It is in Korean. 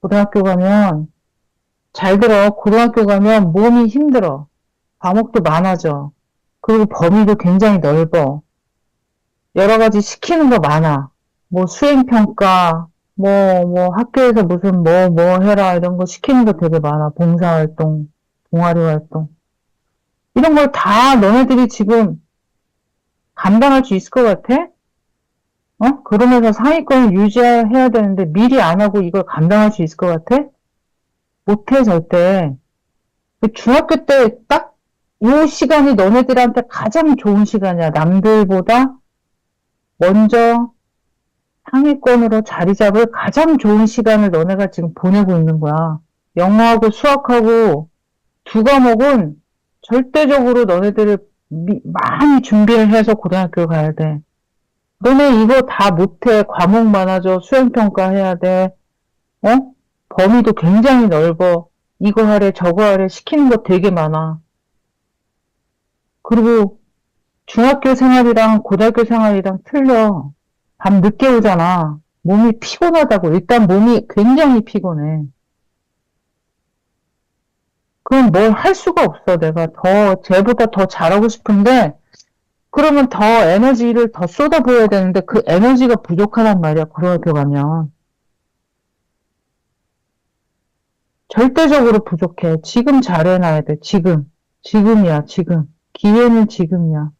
고등학교 가면, 잘 들어. 고등학교 가면 몸이 힘들어. 과목도 많아져. 그리고 범위도 굉장히 넓어. 여러 가지 시키는 거 많아. 뭐 수행평가, 뭐, 뭐 학교에서 무슨 뭐, 뭐 해라 이런 거 시키는 거 되게 많아. 봉사활동, 동아리 활동. 이런 걸 다 너네들이 지금 감당할 수 있을 것 같아? 어? 그러면서 상위권을 유지해야 되는데 미리 안 하고 이걸 감당할 수 있을 것 같아? 못해, 절대. 그 중학교 때 딱 이 시간이 너네들한테 가장 좋은 시간이야. 남들보다 먼저 상위권으로 자리 잡을 가장 좋은 시간을 너네가 지금 보내고 있는 거야. 영어하고 수학하고 두 과목은 절대적으로 너네들을 미- 많이 준비를 해서 고등학교 가야 돼. 너네 이거 다 못해. 과목 많아져. 수행평가 해야 돼. 어? 범위도 굉장히 넓어. 이거 하래, 저거 하래 시키는 거 되게 많아. 그리고 중학교 생활이랑 고등학교 생활이랑 틀려. 밤 늦게 오잖아. 몸이 피곤하다고. 일단 몸이 굉장히 피곤해. 그럼 뭘 할 수가 없어. 내가 더, 쟤보다 더 잘하고 싶은데, 그러면 더 에너지를 더 쏟아부어야 되는데, 그 에너지가 부족하단 말이야. 고등학교 가면. 절대적으로 부족해. 지금 잘해놔야 돼. 지금. 지금이야, 지금. 기회는 지금이야.